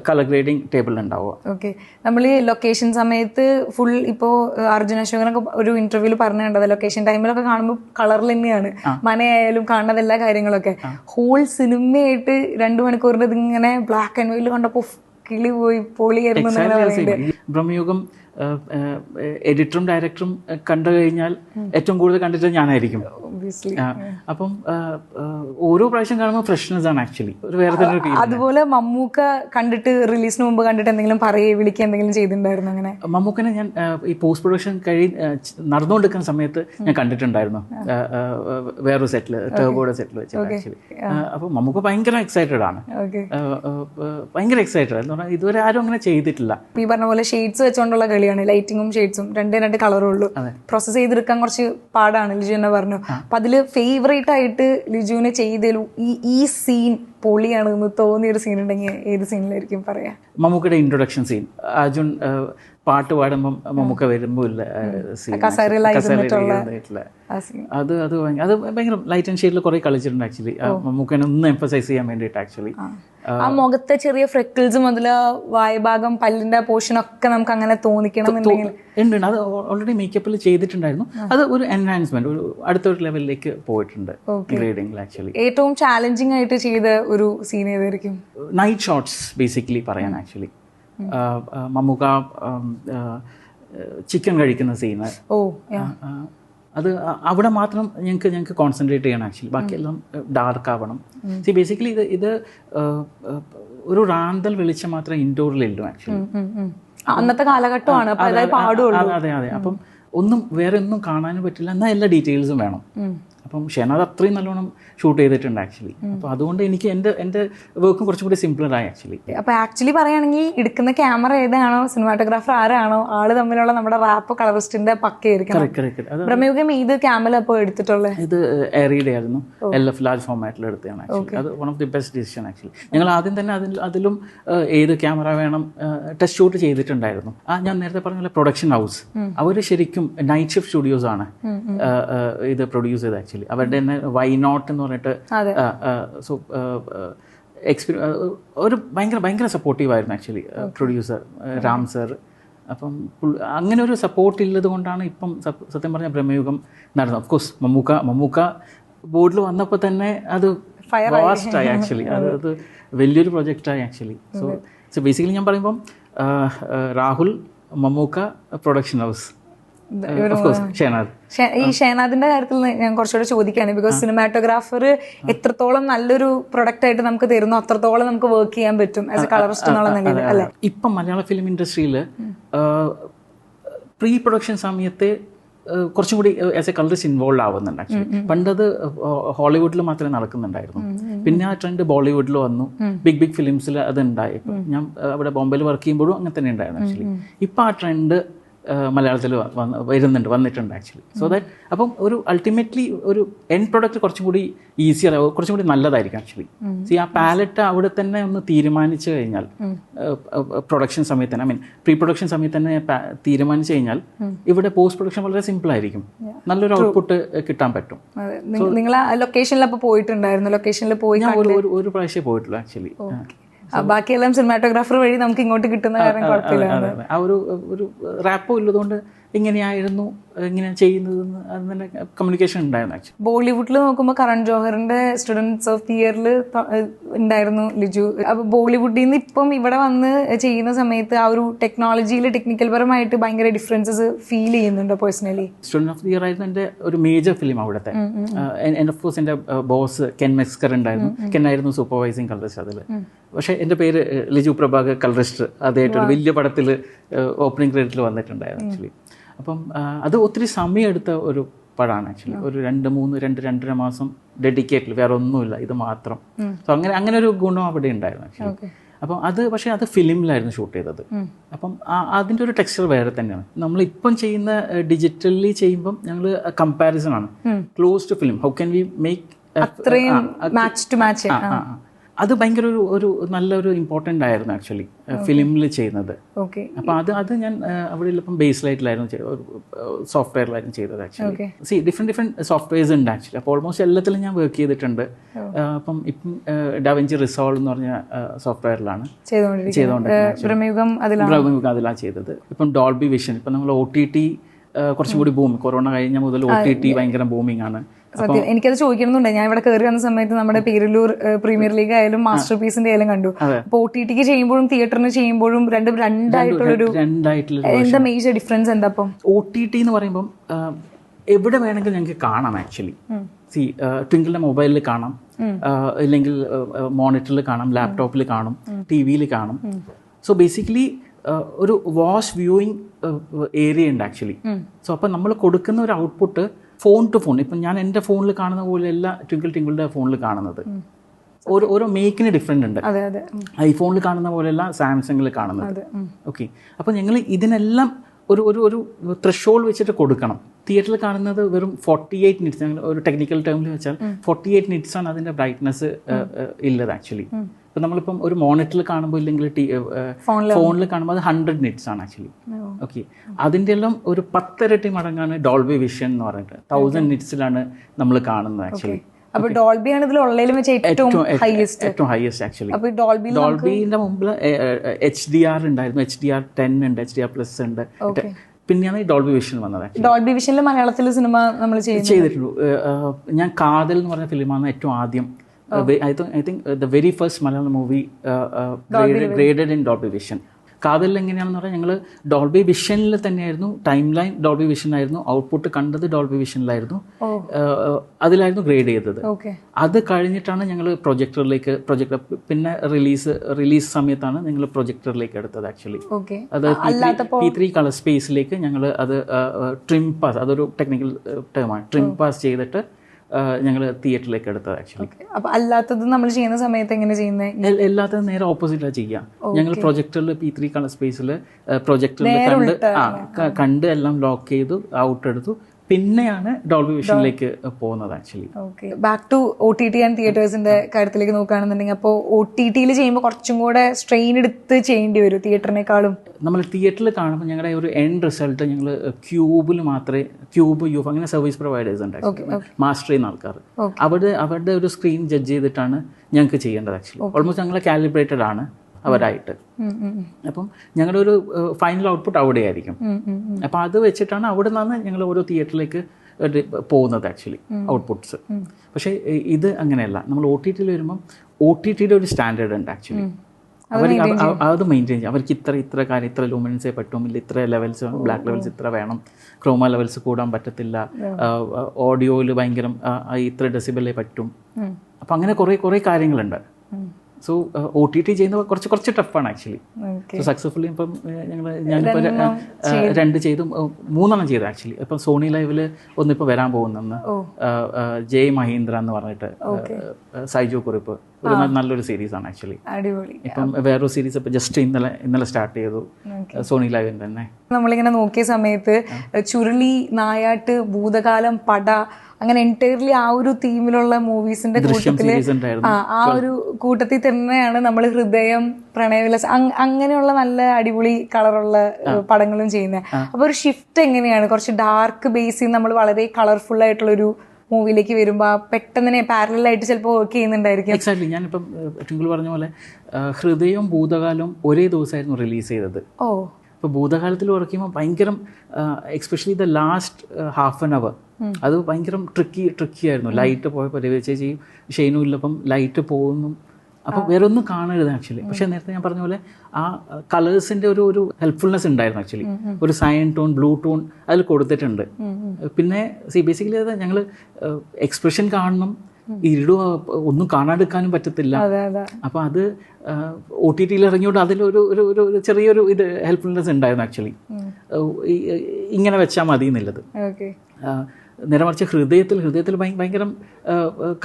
കളർ ഗ്രേഡിംഗ് ടേബിൾ ഉണ്ടാവുക. ഓക്കെ നമ്മൾ ഈ ലൊക്കേഷൻ സമയത്ത് ഫുൾ ഇപ്പോൾ അർജുന അശോകനൊക്കെ ഒരു ഇന്റർവ്യൂവിൽ പറഞ്ഞിട്ടുണ്ട് ലൊക്കേഷൻ ടൈമിലൊക്കെ കാണുമ്പോൾ കളറിൽ തന്നെയാണ്. മനയായാലും കാണുന്നത് എല്ലാ കാര്യങ്ങളൊക്കെ. ഹോൾ സിനിമയായിട്ട് രണ്ടു മണിക്കൂറിന്റെ ഇതിങ്ങനെ ബ്ലാക്ക് ആൻഡ് വൈറ്റിൽ കണ്ടപ്പോൾ കിളി പോയി പൊളിയായിരുന്നു ബ്രഹ്മയുഗം എഡിറ്ററും ഡയറക്ടറും കണ്ടു കഴിഞ്ഞാൽ ഏറ്റവും കൂടുതൽ കണ്ടിട്ട് ഞാനായിരിക്കും. അപ്പം ഓരോ പ്രാവശ്യം കാണുമ്പോൾ ഫ്രഷ്നസ് ആണ് ആക്ച്വലി ഒരു വേറെ തന്നെ അതുപോലെ മമ്മൂക്ക കണ്ടിട്ട് റിലീസിന് മുമ്പ് കണ്ടിട്ട് എന്തെങ്കിലും പറയുക വിളിക്കുക എന്തെങ്കിലും ചെയ്തിട്ടുണ്ടായിരുന്നു അങ്ങനെ? മമ്മൂക്കനെ ഞാൻ ഈ പോസ്റ്റ് പ്രൊഡക്ഷൻ കഴി നടന്നുകൊണ്ടിരിക്കുന്ന സമയത്ത് ഞാൻ കണ്ടിട്ടുണ്ടായിരുന്നു. വേറൊരു സെറ്റിൽ ടേബോർഡ് സെറ്റിൽ വെച്ച് ആക്ച്വലി അപ്പോൾ മമ്മൂക്ക ഭയങ്കര എക്സൈറ്റഡ് ആണ്. ഭയങ്കര എക്സൈറ്റഡ് എന്ന് പറഞ്ഞാൽ ഇതുവരെ ആരും അങ്ങനെ ചെയ്തിട്ടില്ല. ഈ പറഞ്ഞ പോലെ ഷെയ്ഡ്സ് വെച്ചുകൊണ്ടുള്ള കളിയാണ് ലൈറ്റിങ്ങും ഷെയ്ഡ്സും രണ്ടേ രണ്ട് കളറേ ഉള്ളൂ. പ്രോസസ്സ് ചെയ്തെടുക്കാൻ കുറച്ച് പാടാണ് ലിജു എന്നെ പറഞ്ഞു അപ്പൊ അതിൽ ഫേവറേറ്റ് ആയിട്ട് ലിജുവിനെ ചെയ്തു ഈ ഈ സീൻ പൊളിയാണ് എന്ന് തോന്നിയ ഒരു സീൻ ഉണ്ടെങ്കിൽ ഏത് സീനിലായിരിക്കും പറയാ? മമ്മൂക്കയുടെ ഇൻട്രൊഡക്ഷൻ സീൻ അർജുൻ പാട്ട് പാടുമ്പം മമ്മൂക്ക വരുമ്പോൾ ഇല്ല. അത് അത് അത് ഭയങ്കര ലൈറ്റ് ആൻഡ് ഷെയ്ഡിൽ കുറെ കളിച്ചിട്ടുണ്ട് ആക്ച്വലി മമ്മൂക്കനെ ഒന്ന് എംഫസൈസ് ചെയ്യാൻ വേണ്ടിയിട്ട് ആക്ച്വലി ആ. മുഖത്തെ ചെറിയ ഫ്രെക്കിൾസ് മുതൽ വായഭാഗം പല്ലിന്റെ പോർഷൻ ഒക്കെ നമുക്ക് അങ്ങനെ തോന്നിക്കണം ഉണ്ട്. അത് ഓൾറെഡി മേക്കപ്പിൽ ചെയ്തിട്ടുണ്ടായിരുന്നു. അത് ഒരു എൻഹാൻസ്മെന്റ് ഒരു അടുത്തൊരു ലെവലിലേക്ക് പോയിട്ടുണ്ട് ഗ്രേഡിംഗിൽ ആക്ച്വലി ഏറ്റവും ചാലഞ്ചിങ് ആയിട്ട് ചെയ്ത ഒരു സീൻ ഏതായിരിക്കും? നൈറ്റ് ഷോട്ട്സ് ബേസിക്കലി പറയാൻ ആക്ച്വലി മമ്മൂക്ക ചിക്കൻ കഴിക്കുന്ന സീന് ഓ അത് അവിടെ മാത്രം ഞങ്ങൾക്ക് ഞങ്ങൾക്ക് കോൺസെൻട്രേറ്റ് ചെയ്യണം ആക്ച്വലി ബാക്കിയെല്ലാം ഡാർക്ക് ആവണം. സി ബേസിക്കലി ഇത് ഇത് ഒരു റാന്തൽ വെളിച്ചം മാത്രമേ ഇൻഡോറിലുള്ളൂ ആക്ച്വലി. അന്നത്തെ കാലഘട്ടമാണ്. അതെ അതെ അപ്പം ഒന്നും വേറെ ഒന്നും കാണാനും പറ്റില്ല. എന്നാൽ എല്ലാ ഡീറ്റെയിൽസും വേണം. അപ്പം ഷെനാദ് അത്രയും നല്ലോണം ഷൂട്ട് ചെയ്തിട്ടുണ്ട് ആക്ച്വലി അപ്പോൾ അതുകൊണ്ട് എനിക്ക് എന്റെ എന്റെ വർക്കും കുറച്ചും കൂടി ആയി ആക്ച്വലി അപ്പൊ ആക്ച്വലി പറയുകയാണെങ്കിൽ എടുക്കുന്ന ക്യാമറ ഏതാണോ സിനിമാറ്റോഗ്രാഫർ ആരാണോ ആൾ തമ്മിലുള്ള നമ്മുടെ റാപ്പ് കളറിസ്റ്റിന്റെ പക്കയായിരിക്കും ഇത് ക്യാമറ ബ്രഹ്മയുഗം ഏത് അപ്പോൾ എടുത്തിട്ടുള്ളത് ഇത് എറിയുടെ ആയിരുന്നു. എൽ എഫ് ലാർജ് ഫോമാറ്റിൽ എടുത്തതാണ് ആക്ച്വലി അത് one of the best decision actually ഞങ്ങൾ ആദ്യം തന്നെ അതിൽ അതിലും ഏത് ക്യാമറ വേണം ടെസ്റ്റ് ഷൂട്ട് ചെയ്തിട്ടുണ്ടായിരുന്നു. ആ ഞാൻ നേരത്തെ പറഞ്ഞ പോലെ പ്രൊഡക്ഷൻ ഹൗസ് അവർ ശരിക്കും നൈറ്റ് ഷിഫ്റ്റ് സ്റ്റുഡിയോസ് ആണ് ഇത് പ്രൊഡ്യൂസ് ചെയ്ത് ആക്ച്വലി അവരുടെ തന്നെ വൈ നോട്ട് എന്ന് പറഞ്ഞിട്ട്. സോ എക്സ്പീരി ഒരു ഭയങ്കര ഭയങ്കര സപ്പോർട്ടീവ് ആയിരുന്നു ആക്ച്വലി പ്രൊഡ്യൂസർ രാം സർ അപ്പം അങ്ങനെ ഒരു സപ്പോർട്ട് ഇല്ലത് കൊണ്ടാണ് ഇപ്പം സത്യം പറഞ്ഞ ബ്രഹ്മയുഗം നടന്നത്. ഓഫ് കോഴ്സ് മമ്മൂക്ക മമ്മൂക്ക ബോർഡിൽ വന്നപ്പോൾ തന്നെ അത് ആയി. ആക്ച്വലി അത് അത് വലിയൊരു പ്രൊജക്റ്റായി ആക്ച്വലി സോ സോ ബേസിക്കലി ഞാൻ പറയുമ്പം രാഹുൽ മമ്മൂക്ക പ്രൊഡക്ഷൻ ഹൗസ് ഈ ഷേനാദിന്റെ കാര്യത്തിൽ ഞാൻ കുറച്ചുകൂടെ ചോദിക്കുകയാണ് ബിക്കോസ് സിനിമാറ്റോഗ്രാഫർ എത്രത്തോളം നല്ലൊരു പ്രൊഡക്റ്റ് ആയിട്ട് നമുക്ക് തരുന്നു അത്രത്തോളം നമുക്ക് വർക്ക് ചെയ്യാൻ പറ്റും ആസ് എ കളറിസ്റ്റ് എന്നുള്ള നിലയിൽ അല്ലെ? ഇപ്പം മലയാള ഫിലിം ഇൻഡസ്ട്രിയിൽ പ്രീ പ്രൊഡക്ഷൻ സമയത്ത് കുറച്ചും കൂടി ആസ് എ കളറിസ്റ്റ് ഇൻവോൾവ് ആവുന്നുണ്ട് ആക്ച്വലി പണ്ടത് ഹോളിവുഡിൽ മാത്രമേ നടക്കുന്നുണ്ടായിരുന്നു. പിന്നെ ആ ട്രെൻഡ് ബോളിവുഡിൽ വന്നു. ബിഗ് ബിഗ് ഫിലിംസിൽ അത് ഉണ്ടായി ഞാൻ അവിടെ ബോംബെയിൽ വർക്ക് ചെയ്യുമ്പോഴും അങ്ങനെ തന്നെ ഉണ്ടായിരുന്നു ആക്ച്വലി ഇപ്പം ആ ട്രെൻഡ് മലയാളത്തിൽ വന്ന് വരുന്നുണ്ട് വന്നിട്ടുണ്ട് ആക്ച്വലി സോ ദാറ്റ് അപ്പം ഒരു അൾട്ടിമേറ്റ്ലി ഒരു എൻ പ്രൊഡക്റ്റ് കുറച്ചും കൂടി ഈസിയർ കുറച്ചും കൂടി നല്ലതായിരിക്കും ആക്ച്വലി സി ആ പാലറ്റ് അവിടെ തന്നെ ഒന്ന് തീരുമാനിച്ചു കഴിഞ്ഞാൽ പ്രൊഡക്ഷൻ സമയത്ത് തന്നെ ഐ മീൻ പ്രീ പ്രൊഡക്ഷൻ സമയത്ത് തന്നെ തീരുമാനിച്ചു കഴിഞ്ഞാൽ ഇവിടെ പോസ്റ്റ് പ്രൊഡക്ഷൻ വളരെ സിമ്പിൾ ആയിരിക്കും. നല്ലൊരു ഔട്ട്പുട്ട് കിട്ടാൻ പറ്റും. നിങ്ങൾ ലൊക്കേഷനിൽ പോയിട്ടുണ്ടായിരുന്നു? ലൊക്കേഷനിൽ പോയി ഒരു പ്രാവശ്യം പോയിട്ടുള്ളൂ ആക്ച്വലി ബാക്കിയെല്ലാം സിനിമാറ്റോഗ്രാഫർ വഴി നമുക്ക് ഇങ്ങോട്ട് കിട്ടുന്ന കാര്യം കുഴപ്പമില്ല. ആ ഒരു ഒരു റാപ്പോ ഇല്ലതുകൊണ്ട് ഇങ്ങനെയായിരുന്നു ഇങ്ങനെ ചെയ്യുന്നതെന്ന് തന്നെ കമ്മ്യൂണിക്കേഷൻ ഉണ്ടായിരുന്നു ആക്ച്വലി ബോളിവുഡിൽ നോക്കുമ്പോൾ കരൺ ജോഹറിന്റെ സ്റ്റുഡൻസ് ഓഫ് ദി ഇയറിൽ ഉണ്ടായിരുന്നു ലിജു. അപ്പൊ ബോളിവുഡിൽ നിന്ന് ഇപ്പം ഇവിടെ വന്ന് ചെയ്യുന്ന സമയത്ത് ആ ഒരു ടെക്നോളജിയിൽ ടെക്നിക്കൽ പരമായിട്ട് ഭയങ്കര ഡിഫറൻസസ് ഫീൽ ചെയ്യുന്നുണ്ടോ personally student of the year ആയിരുന്നു എന്റെ ഒരു മേജർ ഫിലിം അവിടുത്തെ. എന്റെ ഓഫ് കോഴ്സ് എന്റെ ബോസ് കെൻ മെക്സ്കർ ഉണ്ടായിരുന്നു. കെൻ ആയിരുന്നു സൂപ്പർവൈസിങ് കളറിസ്റ്റ് അതിൽ പക്ഷേ എന്റെ പേര് ലിജു പ്രഭാകർ കളറിസ്റ്റ് അതായിട്ട് ഒരു വലിയ പടത്തിൽ ഓപ്പണിംഗ് ക്രെഡിറ്റിൽ വന്നിട്ടുണ്ടായിരുന്നു ആക്ച്വലി അപ്പം അത് ഒത്തിരി സമയമെടുത്ത ഒരു പടമാണ് ആക്ച്വലി ഒരു രണ്ട് മൂന്ന് രണ്ട് രണ്ടര മാസം ഡെഡിക്കേറ്റഡ് വേറെ ഒന്നുമില്ല ഇത് മാത്രം. സോ അങ്ങനെ അങ്ങനെ ഒരു ഗുണം അവിടെ ഉണ്ടായിരുന്നു ആക്ച്വലി അപ്പം അത് പക്ഷേ അത് ഫിലിമിലായിരുന്നു ഷൂട്ട് ചെയ്തത്. അപ്പം അതിന്റെ ഒരു ടെക്സ്ചർ വേറെ തന്നെയാണ്. നമ്മൾ ഇപ്പം ചെയ്യുന്ന ഡിജിറ്റലി ചെയ്യുമ്പം ഞങ്ങൾ കമ്പാരിസൺ ആണ്. Close to film how can we make അത്രയും മാച്ച് ടു മാച്ച് അത് ഭയങ്കര ഒരു ഒരു നല്ലൊരു ഇമ്പോർട്ടന്റ് ആയിരുന്നു ആക്ച്വലി ഫിലിമിൽ ചെയ്യുന്നത്. ഓക്കെ. അപ്പം അത് അത് ഞാൻ അവിടെ ഇപ്പം ബേസ് ലൈറ്റിലായിരുന്നു സോഫ്റ്റ്വെയറിലായിരുന്നു ചെയ്തത് ആക്ച്വലി. സി ഡിഫറെന്റ് ഡിഫറെന്റ് സോഫ്റ്റ്വെയർസ് ഉണ്ട് ആക്ച്വലി അപ്പോൾ ഓൾമോസ്റ്റ് എല്ലാത്തിലും ഞാൻ വർക്ക് ചെയ്തിട്ടുണ്ട്. അപ്പം ഇപ്പം ഡാവഞ്ചി റിസോൾവ് എന്ന് പറഞ്ഞ സോഫ്റ്റ്വെയറിലാണ് ചെയ്തുകൊണ്ടിരിക്കുന്നത്. അതിലാണ്. ചെയ്തത്. ഇപ്പം ഡോൾബി വിഷൻ ഇപ്പം നമ്മൾ ഒ ടി ടി കുറച്ചും കൂടി ബൂം കൊറോണ കഴിഞ്ഞ മുതൽ ഒ ടി ടി ഭയങ്കര ബൂമിംഗ് ആണ്. സത്യം. എനിക്കത് ചോദിക്കണമെന്നുണ്ട്. ഞാൻ ഇവിടെ കയറി വന്ന സമയത്ത് നമ്മുടെ പേരിലൂർ പ്രീമിയർ ലീഗ് ആയാലും മാസ്റ്റർ പീസിന്റെ ആയാലും കണ്ടു. അപ്പൊ ഒ ടി ടിക്ക് ചെയ്യുമ്പോഴും തിയേറ്ററിന് ചെയ്യുമ്പോഴും രണ്ടും രണ്ടായിട്ടുള്ളൊരു രണ്ടായിട്ടുള്ള എന്താ മേജർ ഡിഫറൻസ് എന്താ അപ്പം? ഒ ടി ടി എന്ന് പറയുമ്പോൾ എവിടെ വേണമെങ്കിലും ഞങ്ങൾക്ക് കാണാം ആക്ച്വലി സി ട്വിങ്കിളിന്റെ മൊബൈലിൽ കാണാം. ഇല്ലെങ്കിൽ മോണിറ്ററിൽ കാണാം ലാപ്ടോപ്പിൽ കാണും ടി വിയിൽ കാണും. സോ ബേസിക്കലി ഒരു വാഷ് വ്യൂയിങ് ഏരിയ ഉണ്ട് ആക്ച്വലി സോ അപ്പം നമ്മൾ കൊടുക്കുന്ന ഒരു ഔട്ട്പുട്ട് ഫോൺ ടു ഫോൺ. ഇപ്പം ഞാൻ എന്റെ ഫോണിൽ കാണുന്ന പോലെയല്ല ട്വിങ്കിൾ ടിങ്കിളുടെ ഫോണിൽ കാണുന്നത്. ഓരോ ഓരോ മേക്കിന് ഡിഫറെന്റ് ഉണ്ട്. ഐഫോണിൽ കാണുന്ന പോലെയല്ല സാംസങ്ങിൽ കാണുന്നത്. ഓക്കെ. അപ്പോൾ ഞങ്ങൾ ഇതിനെല്ലാം ഒരു ഒരു ഒരു ത്രഷോൾ വെച്ചിട്ട് കൊടുക്കണം. തിയേറ്ററിൽ കാണുന്നത് വെറും ഫോർട്ടി എയ്റ്റ് മിനിറ്റ്സ് ഒരു ടെക്നിക്കൽ ടേമിൽ വെച്ചാൽ ഫോർട്ടി എയ്റ്റ് മിനിറ്റ്സ് ആണ് അതിന്റെ ബ്രൈറ്റ്നസ് ഉള്ളത് ആക്ച്വലി ഇപ്പം നമ്മളിപ്പം ഒരു മോണിറ്ററിൽ കാണുമ്പോൾ ഇല്ലെങ്കിൽ ടി ഫോണിൽ കാണുമ്പോൾ അത് ഹൺഡ്രഡ് നിറ്റ്സ് ആണ് ആക്ച്വലി ഓക്കെ അതിന്റെ എല്ലാം ഒരു പത്തിരട്ടി മടങ്ങാണ് ഡോൾബി വിഷൻ എന്ന് പറഞ്ഞിട്ട് തൗസൻഡ് നിറ്റ്സിലാണ് നമ്മൾ കാണുന്നത് ആക്ച്വലി അപ്പോൾ ഡോൾബി ആണ് ഇതിൽ ഉള്ളതിലും വെച്ച് ഏറ്റവും ഹൈയസ്റ്റ് ഏറ്റവും ഹൈയസ്റ്റ് ആക്ച്വലി അപ്പോൾ ഡോൾബി ഡോൾബിന്റെ മുമ്പിൽ എച്ച് ഡി ആർ ഉണ്ടായിരുന്നു. എച്ച് ഡി ആർ ടെൻ ഉണ്ട് എച്ച് ഡി ആർ പ്ലസ് ഉണ്ട്. പിന്നെയാണ് ഈ ഡോൾബി വിഷൻ വന്നത് ഡോൾബി വിഷനിൽ മലയാളത്തിൽ സിനിമ നമ്മൾ ചെയ്തിട്ടുള്ളൂ. ഞാൻ കാതൽ എന്ന് പറഞ്ഞ ഫിലിമാണ് ഏറ്റവും ആദ്യം I think the very first Malayalam movie graded in Dolby vision കാതലിൽ എങ്ങനെയാണെന്ന് പറഞ്ഞാൽ ഞങ്ങൾ ഡോൾബി വിഷനിൽ തന്നെയായിരുന്നു ടൈം ലൈൻ ഡോൾബി വിഷനിലായിരുന്നു ഔട്ട്പുട്ട് കണ്ടത് ഡോൾബി വിഷനിലായിരുന്നു അതിലായിരുന്നു ഗ്രേഡ് ചെയ്തത്. ഓക്കെ അത് കഴിഞ്ഞിട്ടാണ് ഞങ്ങൾ പ്രൊജക്ടറിലേക്ക് പ്രൊജക്ടർ പിന്നെ റിലീസ് റിലീസ് സമയത്താണ് ഞങ്ങൾ പ്രൊജക്ടറിലേക്ക് എടുത്തത് ആക്ച്വലി അത് പി ത്രീ കളർ സ്പേസിലേക്ക് ഞങ്ങൾ അത് ട്രിം പാസ് അതൊരു ടെക്നിക്കൽ ടേമാണ് ട്രിം പാസ് ചെയ്തിട്ട് ഞങ്ങൾ തിയേറ്ററിലേക്ക് എടുത്തത് ആക്ച്വലി അപ്പൊ അല്ലാത്തത് നമ്മൾ ചെയ്യുന്ന സമയത്ത് എങ്ങനെ ചെയ്യുന്നത് എല്ലാത്തതും നേരെ ഓപ്പോസിറ്റാണ് ചെയ്യുക ഞങ്ങൾ പ്രൊജക്ടറിൽ പി ത്രീ കളർ സ്പേസിൽ പ്രൊജക്ടറിൽ കണ്ട് കണ്ട് എല്ലാം ലോക്ക് ചെയ്തു ഔട്ട് എടുത്തു. പിന്നെയാണ് ഡോൾബി വിഷനിലേക്ക് പോകുന്നത് actually. Okay. Back to O T T and തിയേറ്റേഴ്സിന്റെ കാര്യത്തിലേക്ക് നോക്കുകയാണെന്നുണ്ടെങ്കിൽ അപ്പോൾ ഒ ടി ടിയിൽ ചെയ്യുമ്പോൾ കുറച്ചും കൂടെ സ്ട്രെയിൻ എടുത്ത് ചെയ്യേണ്ടി വരും തിയേറ്ററിനേക്കാളും നമ്മൾ തിയേറ്ററിൽ കാണുമ്പോൾ ഞങ്ങളുടെ ഒരു എൻഡ് റിസൾട്ട് ഞങ്ങൾ ക്യൂബിൽ മാത്രമേ ക്യൂബ് യൂഫ് അങ്ങനെ സർവീസ് പ്രൊവൈഡേഴ്സ് ഉണ്ട് മാസ്റ്റർ ചെയ്യുന്ന ആൾക്കാർ അവിടെ അവരുടെ ഒരു സ്ക്രീൻ ജഡ്ജ് ചെയ്തിട്ടാണ് ഞങ്ങൾക്ക് ചെയ്യേണ്ടത് ആക്ച്വലി. ഓൾമോസ്റ്റ് ഞങ്ങൾ കാലിബ്രേറ്റഡ് ആണ്. അവരായിട്ട്. അപ്പം ഞങ്ങളുടെ ഒരു ഫൈനൽ ഔട്ട്പുട്ട് അവിടെ ആയിരിക്കും. അപ്പം അത് വെച്ചിട്ടാണ് അവിടെ നിന്നാണ് ഞങ്ങൾ ഓരോ തിയേറ്ററിലേക്ക് പോകുന്നത് ആക്ച്വലി ഔട്ട്പുട്ട്സ് പക്ഷേ ഇത് അങ്ങനെയല്ല. നമ്മൾ ഒ ടി ടിയിൽ വരുമ്പം ഒ ടി ടിയുടെ ഒരു സ്റ്റാൻഡേർഡ് ഉണ്ട് ആക്ച്വലി അവർ അത് മെയിന്റെയിൻ ചെയ്യും. അവർക്ക് ഇത്ര ഇത്ര കാര്യം ഇത്ര ലൂമിനൻസേ പറ്റും ഇല്ല ഇത്ര ലെവൽസ് ബ്ലാക്ക് ലെവൽസ് ഇത്ര വേണം. ക്രോമ ലെവൽസ് കൂടാൻ പറ്റത്തില്ല. ഓഡിയോയിൽ ഭയങ്കര ഇത്ര ഡെസിബിളേ പറ്റും. അപ്പം അങ്ങനെ കുറേ കുറേ കാര്യങ്ങളുണ്ട്. സോ ഒ ടി ടി ചെയ്യുന്നത് കുറച്ച് കുറച്ച് ടഫാണ് ആക്ച്വലി സോ സക്സസ്ഫുള്ളി ഇപ്പം ഞങ്ങൾ ഞാനിപ്പോൾ രണ്ട് ചെയ്തു മൂന്നെണ്ണം ചെയ്തു ആക്ച്വലി ഇപ്പം സോണി ലൈവിൽ ഒന്നിപ്പോൾ വരാൻ പോകുന്നെന്ന്. ജയ് മഹീന്ദ്ര എന്ന് പറഞ്ഞിട്ട് സൈജു കുറിപ്പ്. ഒരു നല്ലൊരു സീരീസ് ആണ് ആക്ച്വലി അടിപൊളി. ഇപ്പം വേറൊരു സീരീസ് ഇപ്പം ജസ്റ്റ് ഇന്നലെ ഇന്നലെ സ്റ്റാർട്ട് ചെയ്തു. സോണി ലൈവിൻ തന്നെ. നമ്മളിങ്ങനെ നോക്കിയ സമയത്ത് ചുരുളി നായാട്ട് ഭൂതകാലം പട അങ്ങനെ എന്റയർലി ആ ഒരു തീമിലുള്ള മൂവീസിന്റെ കൂട്ടത്തിൽ കൂട്ടത്തിൽ ആ ഒരു കൂട്ടത്തിൽ തന്നെയാണ് നമ്മൾ ഹൃദയം പ്രണയവിലാസ് അങ്- അങ്ങനെയുള്ള നല്ല അടിപൊളി കളറുള്ള പടങ്ങളും ചെയ്യുന്നത് അപ്പൊ ഒരു ഷിഫ്റ്റ് എങ്ങനെയാണ്? കുറച്ച് ഡാർക്ക് ബേസിൽ നമ്മൾ വളരെ കളർഫുൾ ആയിട്ടുള്ളൊരു മൂവിയിലേക്ക് വരുമ്പോൾ പെട്ടെന്ന് പാരലായിട്ട് ചിലപ്പോൾ വർക്ക് ചെയ്യുന്നുണ്ടായിരിക്കും. എക്സാക്ട്ലി ഞാനിപ്പം ടിങ്കിൾ പറഞ്ഞ പോലെ ഹൃദയം ഹൃദയവും ഭൂതകാലവും ഒരേ ദിവസമായിരുന്നു റിലീസ് ചെയ്തത്. ഓ. ഇപ്പോൾ ഭൂതകാലത്തിൽ വർക്ക് ചെയ്യുമ്പോൾ ഭയങ്കര especially the last half an hour അത് ഭയങ്കര ട്രിക്കി ട്രിക്കി ആയിരുന്നു. ലൈറ്റ് പോയപ്പോൾ രവി ചേച്ചിയും ഷെയ്നും ഇല്ലപ്പം ലൈറ്റ് പോകുന്നു. അപ്പം വേറെ ഒന്നും കാണരുത് ആക്ച്വലി പക്ഷേ നേരത്തെ ഞാൻ പറഞ്ഞ പോലെ ആ കളേഴ്സിന്റെ ഒരു ഒരു ഹെൽപ്ഫുൾനെസ് ഉണ്ടായിരുന്നു ആക്ച്വലി ഒരു സയൻ ടോൺ ബ്ലൂ ടോൺ അതിൽ കൊടുത്തിട്ടുണ്ട്. പിന്നെ സി ബേസിക്കലി അത് ഞങ്ങൾ എക്സ്പ്രഷൻ കാണണം. ഇരുടും ഒന്നും കാണാതെടുക്കാനും പറ്റത്തില്ല. അപ്പോൾ അത്. ഒ ടി ടിയിൽ ഇറങ്ങിയോണ്ട് അതിലൊരു ഒരു ഒരു ചെറിയൊരു ഇത് ഹെൽപ്ഫുൾനെസ് ഉണ്ടായിരുന്നു ആക്ച്വലി ഇങ്ങനെ വെച്ചാൽ മതി എന്നുള്ളത്. നേരെ മറിച്ച് ഹൃദയത്തിൽ ഹൃദയത്തിൽ ഭയ- ഭയങ്കര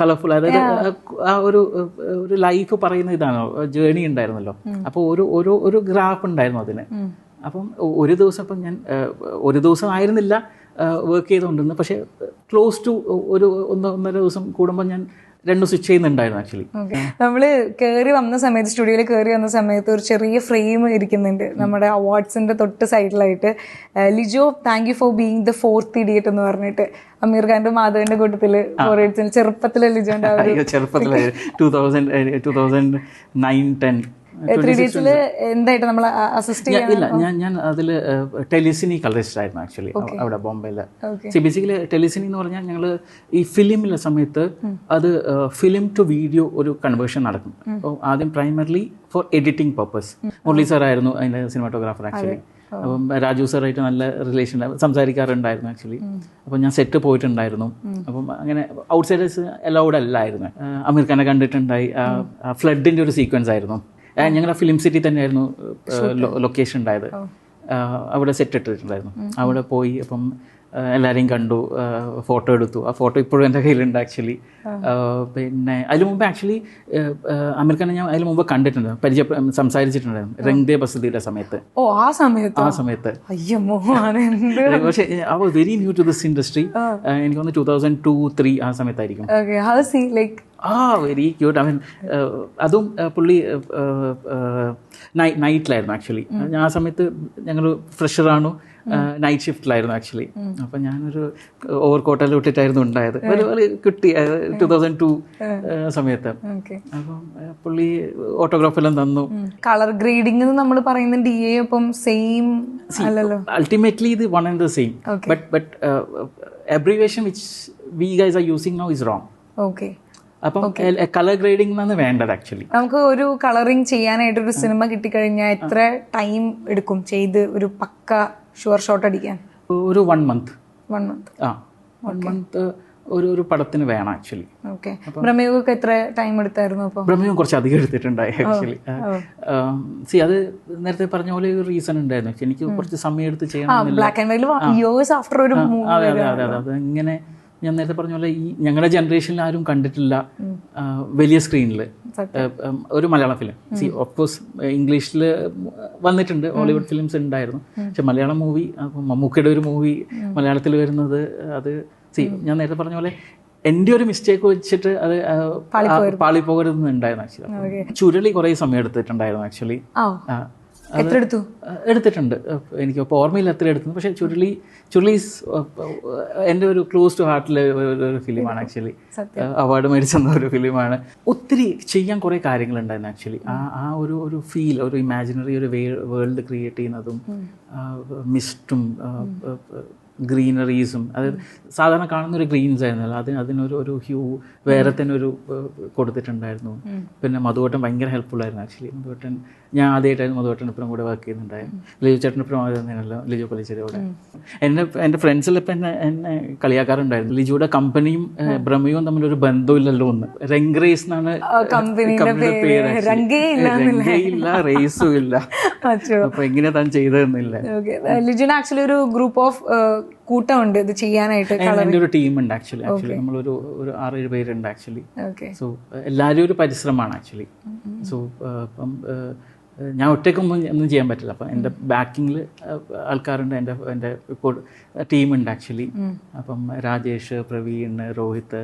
കളർഫുൾ അതായത് ആ. ഒരു ഒരു ലൈഫ് പറയുന്ന ഇതാണോ ജേണി ഉണ്ടായിരുന്നല്ലോ. അപ്പോൾ ഒരു ഒരു ഒരു ഗ്രാഫ് ഉണ്ടായിരുന്നു അതിന്. അപ്പം ഒരു ദിവസം ഇപ്പം ഞാൻ ഒരു ദിവസം ആയിരുന്നില്ല. വർക്ക് ചെയ്തുകൊണ്ടിരുന്നത്. പക്ഷേ ക്ലോസ് ടു ഒരു ഒന്ന് ഒന്നര ദിവസം കൂടുമ്പോൾ ഞാൻ രണ്ടും സ്വിച്ച് ചെയ്യുന്നുണ്ടായിരുന്നു ആക്ച്വലി നമ്മൾ കയറി വന്ന സമയത്ത് സ്റ്റുഡിയോയിൽ കയറി വന്ന സമയത്ത് ഒരു ചെറിയ ഫ്രെയിം ഇരിക്കുന്നുണ്ട്. നമ്മുടെ അവാർഡ്സിന്റെ തൊട്ട് സൈഡിലായിട്ട് Lijo thank you for being the fourth idiot എന്ന് പറഞ്ഞിട്ട് അമീർ ഖാന്റെ മാധവന്റെ കൂട്ടത്തിൽ ഫോർ ചെറുപ്പത്തിലെ ലിജോന്റെ ചെറുപ്പത്തിലെ. Two thousand two thousand nine ten three എന്തായിട്ട് നമ്മൾ അസിസ്റ്റ് ഇല്ല ഞാൻ ഞാൻ അതിൽ ടെലിസിനി കളറിസ്റ്റ് ആയിരുന്നു ആക്ച്വലി അവിടെ ബോംബെയിൽ Okay. സി ബേസിക്കലി ടെലിസിനി എന്ന് പറഞ്ഞാൽ ഞങ്ങൾ ഈ ഫിലിമിലെ സമയത്ത് അത് ഫിലിം ടു വീഡിയോ ഒരു കൺവേർഷൻ നടക്കും. അപ്പോൾ ആദ്യം primarily for editing purpose. Murali sir ആയിരുന്നു അതിന്റെ സിനിമാറ്റോഗ്രാഫർ ആക്ച്വലി. അപ്പം രാജു സാറായിട്ട് നല്ല റിലേഷൻ സംസാരിക്കാറുണ്ടായിരുന്നു ആക്ച്വലി. അപ്പം ഞാൻ സെറ്റ് പോയിട്ടുണ്ടായിരുന്നു. അപ്പം അങ്ങനെ ഔട്ട്സൈഡേഴ്സ് അലൗഡ് അല്ലായിരുന്നു. അമീർ ഖാനെ കണ്ടിട്ടുണ്ടായി. ഫ്ലഡിന്റെ ഒരു സീക്വൻസ് ആയിരുന്നു. ആ, ഞങ്ങളുടെ ഫിലിം സിറ്റി തന്നെയായിരുന്നു ലൊക്കേഷൻ ഉണ്ടായത്. ആ, അവിടെ സെറ്റ് ഇട്ടിട്ടുണ്ടായിരുന്നു. അവിടെ പോയി അപ്പം ആ, എല്ലാവരെയും കണ്ടു ഫോട്ടോ എടുത്തു. ആ ഫോട്ടോ ഇപ്പോഴും എന്റെ കയ്യിലുണ്ട് ആക്ച്വലി പിന്നെ അതിന് മുമ്പ് ആക്ച്വലി അമീർ ഖാനെ ഞാൻ അതിന് മുമ്പ് കണ്ടിട്ടുണ്ട് പരിചയ സംസാരിച്ചിട്ടുണ്ടായിരുന്നു രംഗ്ദേ ബസദിയുടെ സമയത്ത്. ഓ ആ സമയത്ത്? ആ സമയത്ത്. പക്ഷേ I was very new to this industry എനിക്ക് തോന്നുന്നു ടൂ തൗസൻഡ് ടു ത്രീ ആ സമയത്തായിരിക്കും. ആ വെരി ക്യൂട്ട് ഐ മീൻ അതും പുള്ളി നൈറ്റിലായിരുന്നു ആക്ച്വലി ഞാൻ ആ സമയത്ത് ഞങ്ങൾ ഫ്രഷറാണു നൈറ്റ് ഷിഫ്റ്റിലായിരുന്നു ആക്ച്വലി അപ്പം ഞാനൊരു ഓവർ കോട്ടെല്ലാം ഇട്ടിട്ടായിരുന്നു ഉണ്ടായത്. ഒരു കുട്ടി ടു തൗസൻഡ് ടു സമയത്ത്. അപ്പം പുള്ളി ഓട്ടോഗ്രാഫെല്ലാം തന്നു. കളർ ഗ്രേഡിംഗ് നമ്മൾ പറയുന്ന ഡി എ ഒപ്പം സെയിം അൾട്ടിമേറ്റ്ലി ഇത് one and the same but but abbreviation which we guys are using now is wrong okay അപ്പം കളർ ഗ്രേഡിംഗ് വേണ്ടത് ആക്ച്വലി നമുക്ക് ഒരു കളറിങ് ചെയ്യാനായിട്ട് ഒരു സിനിമ കിട്ടിക്കഴിഞ്ഞാൽ എത്ര ടൈം എടുക്കും ചെയ്ത് ഒരു പക്ക ഷുവർ ഷോട്ട് അടിക്കാൻ? ഒരു വൺ മന്ത് വൺ മന്ത് ആ. വൺ മന്ത് ഒരു ഒരു പടത്തിന് വേണം ആക്ച്വലി ഓക്കെ ബ്രഹ്മയോഗൊക്കെ എത്ര ടൈം എടുത്തായിരുന്നു അപ്പോൾ ബ്രഹ്മയോഗം കുറച്ച് അധികം എടുത്തിട്ടുണ്ടായി ആക്ച്വലി സി അത് നേരത്തെ പറഞ്ഞ പോലെ ഒരു റീസൺ ഉണ്ടായിരുന്നു. എനിക്ക് കുറച്ച് സമയം എടുത്ത് ചെയ്യണം black and white years after ഒരു അതെ അതെ അതെ. അത് ഇങ്ങനെ ഞാൻ നേരത്തെ പറഞ്ഞ പോലെ ഈ ഞങ്ങളുടെ ജനറേഷനിൽ ആരും കണ്ടിട്ടില്ല വലിയ സ്ക്രീനിൽ ഒരു മലയാളം ഫിലിം സി ഓഫ്കോഴ്സ് ഇംഗ്ലീഷിൽ വന്നിട്ടുണ്ട് ഹോളിവുഡ് ഫിലിംസ് ഉണ്ടായിരുന്നു. പക്ഷെ മലയാളം മൂവി മമ്മൂക്കയുടെ ഒരു മൂവി മലയാളത്തിൽ വരുന്നത് അത് സി ഞാൻ നേരത്തെ പറഞ്ഞ പോലെ എന്റെ ഒരു മിസ്റ്റേക്ക് വെച്ചിട്ട് അത് പാളി പോകരുതെന്ന് ഉണ്ടായിരുന്നു ആക്ച്വലി ചുരുളി കുറേ സമയം എടുത്തിട്ടുണ്ടായിരുന്നു ആക്ച്വലി എത്ര എടുത്തു? എടുത്തിട്ടുണ്ട്. എനിക്ക് ഇപ്പോൾ ഓർമ്മയില്ല എത്ര എടുത്തു. പക്ഷേ ചുരുളി ചുരുളീസ് എന്റെ ഒരു ക്ലോസ് ടു ഹാർട്ടിലെ ഒരു ഫിലിമാണ് ആക്ച്വലി. അവാർഡ് മേടിച്ചെന്ന ഒരു ഫിലിമാണ്. ഒത്തിരി ചെയ്യാൻ കുറേ കാര്യങ്ങളുണ്ടായിരുന്നു ആക്ച്വലി. ആ ആ ഒരു ഒരു ഫീൽ ഒരു ഇമാജിനറി ഒരു വേൾഡ് ക്രിയേറ്റ് ചെയ്യുന്നതും മിസ്റ്റും ഗ്രീനറീസും അതായത് സാധാരണ കാണുന്ന ഒരു ഗ്രീൻസ് ആയിരുന്നല്ലോ അതിന് അതിനൊരു ഒരു ഹ്യൂ വേറെ തന്നെ ഒരു കൊടുത്തിട്ടുണ്ടായിരുന്നു പിന്നെ മധുവട്ടൻ ഭയങ്കര ഹെൽപ്ഫുൾ ആയിരുന്നു ആക്ച്വലി. മധുവട്ടൻ ഞാൻ ആദ്യമായിട്ടായിരുന്നു മധുവട്ടനൊപ്പം കൂടെ വർക്ക് ചെയ്യുന്നുണ്ടായിരുന്നു. ലിജു ചേട്ടനൊപ്പം ആയിരുന്നല്ലോ ലിജു പലിച്ചേരിയോടെ എന്റെ എന്റെ ഫ്രണ്ട്സിലിപ്പം എന്നെ എന്നെ കളിയാക്കാറുണ്ടായിരുന്നു. ലിജുയുടെ കമ്പനിയും ബ്രഹ്മയും തമ്മിലൊരു ബന്ധമില്ലല്ലോ ഒന്ന്. റെങ്റേസ് എന്നാണ് കമ്പനിയുടെ കമ്പനിയുടെ പേര് ഇല്ല റേസും ഇല്ല. അപ്പൊ എങ്ങനെയാ താൻ ചെയ്തതെന്നില്ല. ലിജിന് ആക്ച്വലി ഒരു ഗ്രൂപ്പ് ഓഫ് കൂട്ടമുണ്ട് ഇത് ചെയ്യാനായിട്ട് എന്റെ ഒരു ടീം ഉണ്ട് ആക്ച്വലി ആക്ച്വലി നമ്മളൊരു ഒരു ആറേഴ് പേരുണ്ട് ആക്ച്വലി സോ എല്ലാവരും ഒരു പരിശ്രമമാണ് ആക്ച്വലി സോ അപ്പം ഞാൻ ഒറ്റയ്ക്കൊന്നും ഒന്നും ചെയ്യാൻ പറ്റില്ല. അപ്പം എന്റെ ബാക്കിങ്ങിൽ ആൾക്കാരുണ്ട്. എന്റെ എന്റെ ടീമുണ്ട് ആക്ച്വലി. അപ്പം രാജേഷ് പ്രവീൺ രോഹിത്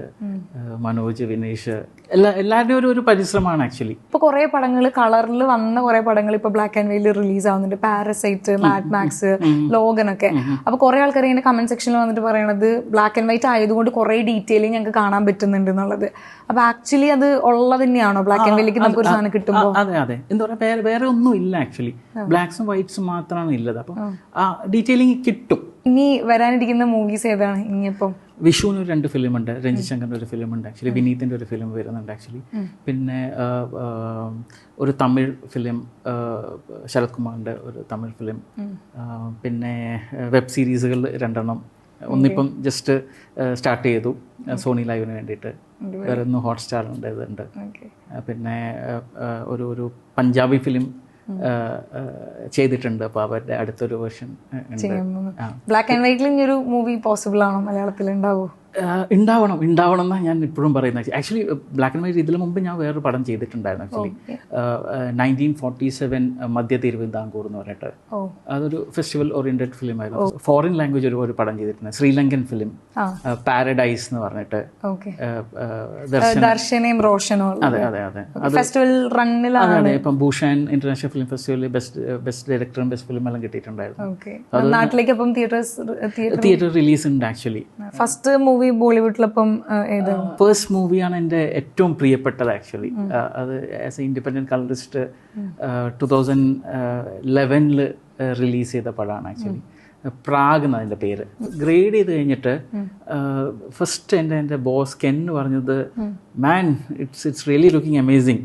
മനോജ് വിനേഷ് എല്ലാ എല്ലാവരുടെയും ഒരു ഒരു പരിശ്രമമാണ് ആക്ച്വലി. ഇപ്പോൾ കുറെ പടങ്ങൾ കളറിൽ വന്ന കുറെ പടങ്ങൾ ഇപ്പോൾ ബ്ലാക്ക് ആൻഡ് വൈറ്റിൽ റിലീസ് ആവുന്നുണ്ട് പാരസൈറ്റ് മാഡ് മാക്സ് ലോഗനൊക്കെ അപ്പോൾ കുറേ കുറെ ആൾക്കാർ ഇങ്ങനെ കമന്റ് സെക്ഷനിൽ വന്നിട്ട് പറയണത് ബ്ലാക്ക് ആൻഡ് വൈറ്റ് ആയതുകൊണ്ട് കുറേ ഡീറ്റെയിലിംഗ് ഞങ്ങൾക്ക് കാണാൻ പറ്റുന്നുണ്ട് എന്നുള്ളത്. അപ്പോൾ ആക്ച്വലി അത് ഉള്ളത് തന്നെയാണോ? ബ്ലാക്ക് ആൻഡ് വൈറ്റിലേക്ക് നമുക്ക് ഒരു സാധനം കിട്ടുമ്പോൾ അതെ അതെ. എന്താ പറയുക വേറെ വേറെ ഒന്നും ഇല്ല ആക്ച്വലി ബ്ലാക്സും വൈറ്റ്സും മാത്രമാണ് ഉള്ളത് അപ്പം ആ. ഡീറ്റെയിലിംഗ് കിട്ടും. ഇനി വരാനിരിക്കുന്ന മൂവീസ് ഏതാണ്? ഇനിയിപ്പം വിഷുവിന് ഒരു രണ്ട് ഫിലിം ഉണ്ട് രഞ്ജിത് ശങ്കറിന്റെ ഒരു ഫിലിം ഉണ്ട് ആക്ച്വലി വിനീതിന്റെ ഒരു ഫിലിം വരുന്നുണ്ട് ആക്ച്വലി പിന്നെ ഒരു തമിഴ് ഫിലിം ശരത് കുമാറിന്റെ ഒരു തമിഴ് ഫിലിം പിന്നെ വെബ് സീരീസുകൾ രണ്ടെണ്ണം. ഒന്നിപ്പം ജസ്റ്റ് സ്റ്റാർട്ട് ചെയ്തു. സോണി ലൈവിന് വേണ്ടിയിട്ട്. വേറെ ഒന്ന് ഹോട്ട്സ്റ്റാറിന്റെ ഇതുണ്ട് പിന്നെ ഒരു ഒരു പഞ്ചാബി ഫിലിം ചെയ്തിട്ടുണ്ട്. അപ്പോൾ അവരുടെ അടുത്തൊരു വേർഷൻ ബ്ലാക്ക് ആൻഡ് വൈറ്റിൽ ഒരു മൂവി പോസിബിൾ ആണോ മലയാളത്തിൽ ഉണ്ടാവോ? ആ, ഉണ്ടാവണം ഉണ്ടാവണം എന്നാണ് ഞാൻ ഇപ്പോഴും പറയുന്നത്. ആക്ച്വലി ബ്ലാക്ക് ആൻഡ് വൈറ്റ് ഇതിനു മുമ്പ് ഞാൻ വേറൊരു പടം ചെയ്തിട്ടുണ്ടായിരുന്നു ആക്ച്വലി നയന്റീൻ ഫോർട്ടി സെവൻ മധ്യ തിരുവിതാംകൂർ എന്ന് പറഞ്ഞിട്ട്. അതൊരു ഫെസ്റ്റിവൽ ഓറിയന്റഡ് ഫിലിം ആയിരുന്നു. ഫോറിൻ ലാംഗ്വേജ് ഒരു ഒരു പടം ചെയ്തിട്ടുണ്ട്. ശ്രീലങ്കൻ ഫിലിം പാരഡൈസ് എന്ന് പറഞ്ഞിട്ട്. ദർശനയും റോഷനും അതെ അതെ അതെ. ഫെസ്റ്റിവൽ റണ്ണിലാണ് ഇപ്പം ഭൂഷൻ ഇന്റർനാഷണൽ ഫിലിം ഫെസ്റ്റിവലിൽ ബെസ്റ്റ് ബെസ്റ്റ് ഡയറക്ടറും ബെസ്റ്റ് ഫിലിം എല്ലാം കിട്ടിയിട്ടുണ്ടായിരുന്നു. നാട്ടിലേക്ക് തിയേറ്റർ തിയേറ്റർ റിലീസ് ഉണ്ട് ആക്ച്വലി ഫസ്റ്റ് മൂവി ബോളിവുഡിലപ്പം ഏത്? ഫേസ്റ്റ് മൂവിയാണ് എന്റെ ഏറ്റവും പ്രിയപ്പെട്ടത് ആക്ച്വലി അത് as a independent colourist two thousand ലെവനിൽ release ചെയ്ത പടമാണ് ആക്ച്വലി പ്രാഗ് എന്നാണ് അതിന്റെ പേര്. ഗ്രേഡ് ചെയ്ത് കഴിഞ്ഞിട്ട് ഫസ്റ്റ് എന്റെ എന്റെ ബോസ് കെൻ എന്ന് പറഞ്ഞത് man it's it's really looking amazing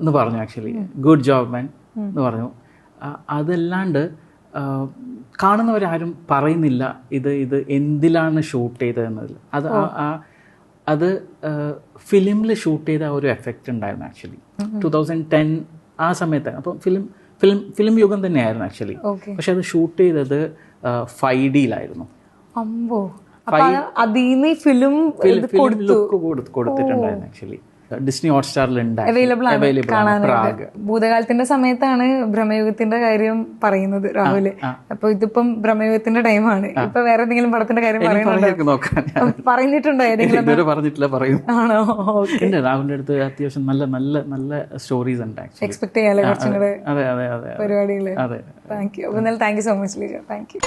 എന്ന് പറഞ്ഞു ആക്ച്വലി ഗുഡ് ജോബ് മാൻ എന്ന് പറഞ്ഞു. അതല്ലാണ്ട് കാണുന്നവരാരും പറയുന്നില്ല ഇത് ഇത് എന്തിലാണ് ഷൂട്ട് ചെയ്തതെന്നതിൽ അത് അത് ഫിലിമിൽ ഷൂട്ട് ചെയ്ത ഒരു എഫക്റ്റ് ഉണ്ടായിരുന്നു ആക്ച്വലി. ടു തൗസൻഡ് ടെൻ ആ സമയത്തായിരുന്നു അപ്പം ഫിലിം ഫിലിം ഫിലിം യുഗം തന്നെയായിരുന്നു ആക്ച്വലി. പക്ഷെ അത് ഷൂട്ട് ചെയ്തത് ഫൈവ് ഡിയിലായിരുന്നു. അതീന്ന് ഫിലിം കൊടുത്തിട്ടുണ്ടായിരുന്നു ആക്ച്വലി. ഡിസ്നി ഹോട്ട്സ്റ്റാറിൽ അവൈലബിൾ ആണ്. കാണാനായിട്ട്. ഭൂതകാലത്തിന്റെ സമയത്താണ് ഭ്രമയുഗത്തിന്റെ കാര്യം പറയുന്നത് രാഹുൽ. അപ്പൊ ഇതിപ്പം ഭ്രമയുഗത്തിന്റെ ടൈമാണ്. ഇപ്പൊ വേറെ എന്തെങ്കിലും പടത്തിന്റെ കാര്യം പറയുന്നുണ്ടോ? പറഞ്ഞിട്ടുണ്ടോ ഏതെങ്കിലും പറഞ്ഞിട്ടില്ല പറയും. ആണോ? രാഹുലിന്റെ അടുത്ത് അത്യാവശ്യം നല്ല നല്ല നല്ല സ്റ്റോറീസ് ഉണ്ട് എക്സ്പെക്ട് ചെയ്യാലോ കുറച്ചും കൂടെ പരിപാടികൾ? Thank you thank you so much Leeja. Thank you